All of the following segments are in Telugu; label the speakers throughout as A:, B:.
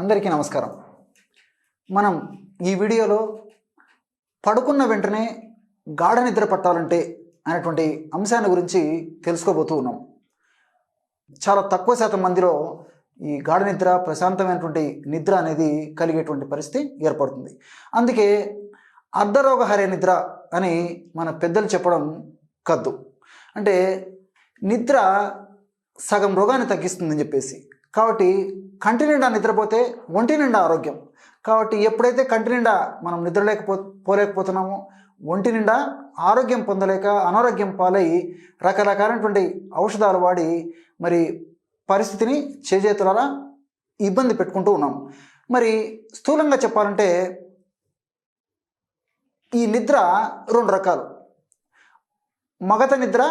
A: అందరికీ నమస్కారం. మనం ఈ వీడియోలో పడుకున్న వెంటనే గాఢ నిద్ర పట్టాలంటే అనేటువంటి అంశాన్ని గురించి తెలుసుకోబోతూ ఉన్నాం. చాలా తక్కువ శాతం మందిలో ఈ గాఢ నిద్ర ప్రశాంతమైనటువంటి నిద్ర అనేది కలిగేటువంటి పరిస్థితి ఏర్పడుతుంది. అందుకే అర్ధరోగహరే నిద్ర అని మన పెద్దలు చెప్పడం కద్దు. అంటే నిద్ర సగం రోగాన్ని తగ్గిస్తుందని చెప్పేసి కాబట్టి కంటి నిండా నిద్రపోతే ఒంటి నిండా ఆరోగ్యం. కాబట్టి ఎప్పుడైతే కంటి నిండా మనం నిద్రలేకపో పోలేకపోతున్నామో ఒంటి నిండా ఆరోగ్యం పొందలేక అనారోగ్యం పాలై రకరకాలైనటువంటి ఔషధాలు వాడి మరి పరిస్థితిని చేజేతులారా ఇబ్బంది పెట్టుకుంటూ ఉన్నాం. మరి స్థూలంగా చెప్పాలంటే ఈ నిద్ర రెండు రకాలు. మగత నిద్ర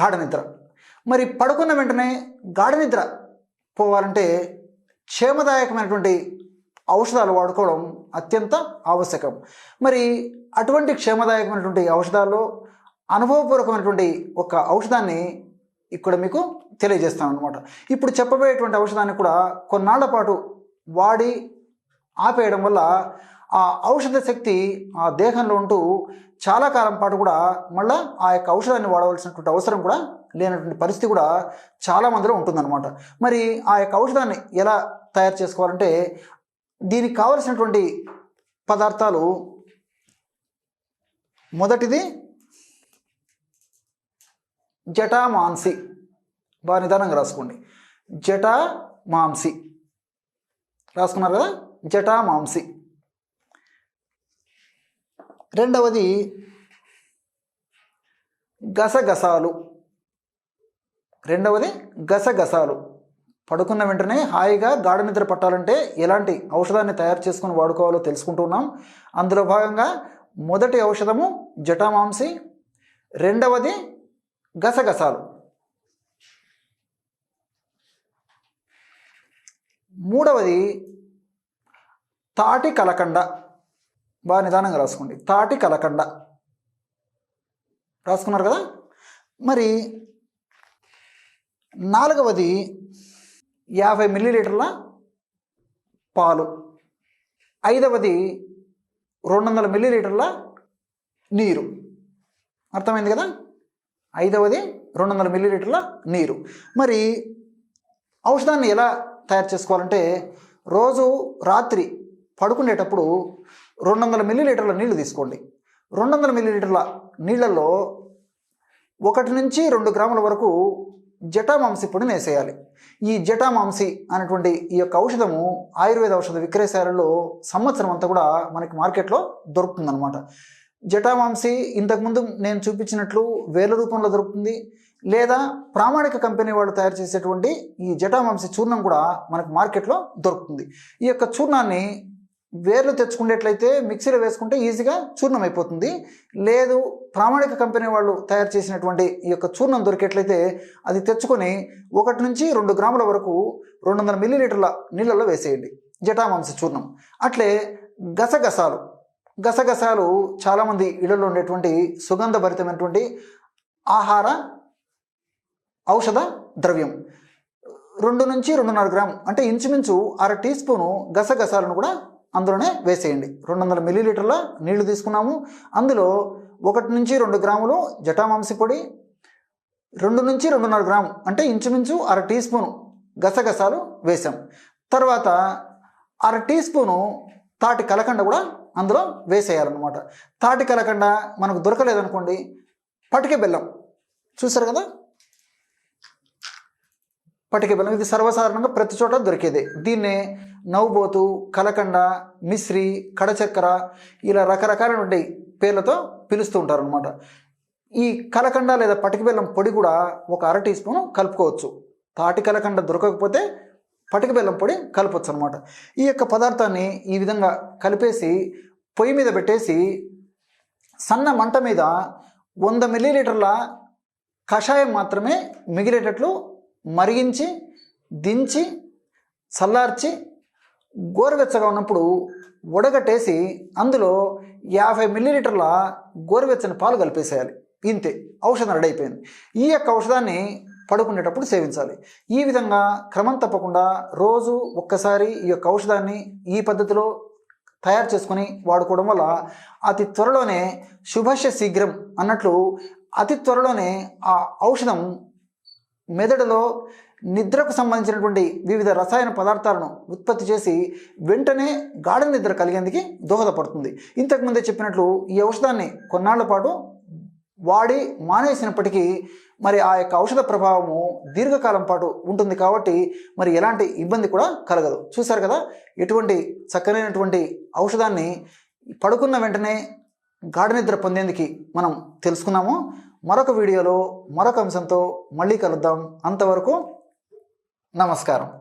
A: గాఢ నిద్ర. మరి పడుకున్న వెంటనే గాఢ నిద్ర పోవాలంటే క్షేమదాయకమైనటువంటి ఔషధాలు వాడుకోవడం అత్యంత ఆవశ్యకం. మరి అటువంటి క్షేమదాయకమైనటువంటి ఔషధాల్లో అనుభవపూర్వకమైనటువంటి ఒక ఔషధాన్ని ఇక్కడ మీకు తెలియజేస్తాను అనమాట ఇప్పుడు చెప్పబోయేటువంటి ఔషధాన్ని కూడా కొన్నాళ్ళ పాటు వాడి ఆపేయడం వల్ల ఆ ఔషధ శక్తి ఆ దేహంలో ఉంటూ చాలా కాలం పాటు కూడా మళ్ళీ ఆ యొక్క ఔషధాన్ని వాడవలసినటువంటి అవసరం కూడా లేనటువంటి పరిస్థితి కూడా చాలా మందిలో ఉంటుందన్నమాట. మరి ఆ యొక్క ఔషధాన్ని ఎలా తయారు చేసుకోవాలంటే దీనికి కావలసినటువంటి పదార్థాలు మొదటిది జటామాంసి బాగా నిదానంగా రాసుకోండి. జటా మాంసి రాసుకున్నారు కదా? జటామాంసి రెండవది గసగసాలు. రెండవది గసగసాలు. పడుకున్న వెంటనే హాయిగా గాఢ నిద్ర పట్టాలంటే ఎలాంటి ఔషధాన్ని తయారు చేసుకుని వాడుకోవాలో తెలుసుకుంటున్నాం అందులో భాగంగా మొదటి ఔషధము జటామాంసి రెండవది గసగసాలు. మూడవది తాటి కలకండ. బాగా నిదానంగా రాసుకోండి. తాటి కలకండ. రాసుకున్నారు కదా? మరి నాలుగవది యాభై మిల్లీలీటర్ల పాలు. ఐదవది రెండు వందల మిల్లీలీటర్ల నీరు. అర్థమైంది కదా? ఐదవది రెండు వందల మిల్లీలీటర్ల నీరు. మరి ఔషధాన్ని ఎలా తయారు చేసుకోవాలంటే రోజు రాత్రి పడుకునేటప్పుడు రెండు వందల మిల్లీలీటర్ల నీళ్ళు తీసుకోండి. రెండు వందల మిల్లీలీటర్ల నీళ్ళల్లో ఒకటి నుంచి రెండు గ్రాముల వరకు జటామాంసి పొడిని వేసేయాలి. ఈ జటామాంసి అనేటువంటి ఈ యొక్క ఔషధము ఆయుర్వేద ఔషధ విక్రయశాలలో సంవత్సరం అంతా కూడా మనకి మార్కెట్లో దొరుకుతుందన్నమాట. జటామాంసి ఇంతకుముందు నేను చూపించినట్లు వేల రూపంలో దొరుకుతుంది. లేదా ప్రామాణిక కంపెనీ వాళ్ళు తయారు చేసేటువంటి ఈ జటామాంసి చూర్ణం కూడా మనకు మార్కెట్లో దొరుకుతుంది. ఈ యొక్క చూర్ణాన్ని వేర్లు తెచ్చుకునేట్లయితే మిక్సీలో వేసుకుంటే ఈజీగా చూర్ణం అయిపోతుంది. లేదు ప్రామాణిక కంపెనీ వాళ్ళు తయారు చేసినటువంటి ఈ యొక్క చూర్ణం దొరికేట్లయితే అది తెచ్చుకొని ఒకటి నుంచి రెండు గ్రాముల వరకు రెండు వందల మిల్లీలీటర్ల నీళ్ళల్లో వేసేయండి. జటామాంస చూర్ణం. అట్లే గసగసాలు. గసగసాలు చాలామంది ఇళ్ళలో ఉండేటువంటి సుగంధభరితమైనటువంటి ఆహార ఔషధ ద్రవ్యం. రెండు నుంచి రెండున్నర గ్రామ్. అంటే ఇంచుమించు అర టీ స్పూను గసగసాలను కూడా అందులోనే వేసేయండి. రెండు వందల మిల్లీలీటర్ల నీళ్ళు తీసుకున్నాము. అందులో ఒకటి నుంచి రెండు గ్రాములు జటామాంసి పొడి రెండు నుంచి రెండున్నర గ్రాము అంటే ఇంచుమించు అర టీ స్పూను గసగసాలు వేసాం. తర్వాత అర టీ స్పూను తాటి కలకండ కూడా అందులో వేసేయాలన్నమాట. తాటి కలకండ మనకు దొరకలేదనుకోండి పటిక బెల్లం. చూసారు కదా? పటిక బెల్లం. ఇది సర్వసాధారణంగా ప్రతి చోట దొరికేది. దీన్నే నవ్వుబోతు కలకండ మిశ్రి కడచక్కర ఇలా రకరకాలైనటువంటి పేర్లతో పిలుస్తూ ఉంటారు అనమాట ఈ కలకండ లేదా పటిక బెల్లం పొడి కూడా ఒక అర టీ స్పూన్ కలుపుకోవచ్చు. తాటి కలకండ దొరకకపోతే పటిక బెల్లం పొడి కలపచ్చు అనమాట ఈ యొక్క పదార్థాన్ని ఈ విధంగా కలిపేసి పొయ్యి మీద పెట్టేసి సన్న మంట మీద వంద మిల్లీలీటర్ల కషాయం మాత్రమే మిగిలేటట్లు మరిగించి దించి చల్లార్చి గోరువెచ్చగా ఉన్నప్పుడు ఉడగట్టేసి అందులో యాభై మిల్లీలీటర్ల గోరువెచ్చని పాలు కలిపేసేయాలి. ఇంతే. ఔషధం రెడీ అయిపోయింది ఈ యొక్క ఔషధాన్ని పడుకునేటప్పుడు సేవించాలి. ఈ విధంగా క్రమం తప్పకుండా రోజు ఒక్కసారి ఈ యొక్క ఔషధాన్ని ఈ పద్ధతిలో తయారు చేసుకొని వాడుకోవడం వల్ల అతి త్వరలోనే శుభస్య శీఘ్రం అన్నట్లు అతి త్వరలోనే ఆ ఔషధం మెదడులో నిద్రకు సంబంధించినటువంటి వివిధ రసాయన పదార్థాలను ఉత్పత్తి చేసి వెంటనే గాఢ నిద్ర కలిగేందుకు దోహదపడుతుంది. ఇంతకుముందే చెప్పినట్లు ఈ ఔషధాన్ని కొన్నాళ్ళ పాటు వాడి మానేసినప్పటికీ మరి ఆ యొక్క ఔషధ ప్రభావము దీర్ఘకాలం పాటు ఉంటుంది కాబట్టి మరి ఎలాంటి ఇబ్బంది కూడా కలగదు. చూశారు కదా ఎటువంటి చక్కనైనటువంటి ఔషధాన్ని పడుకున్న వెంటనే గాఢ నిద్ర పొందేందుకు మనం తెలుసుకున్నాము. మరొక వీడియోలో మరొక అంశంతో మళ్ళీ కలుద్దాం. అంతవరకు నమస్కారం.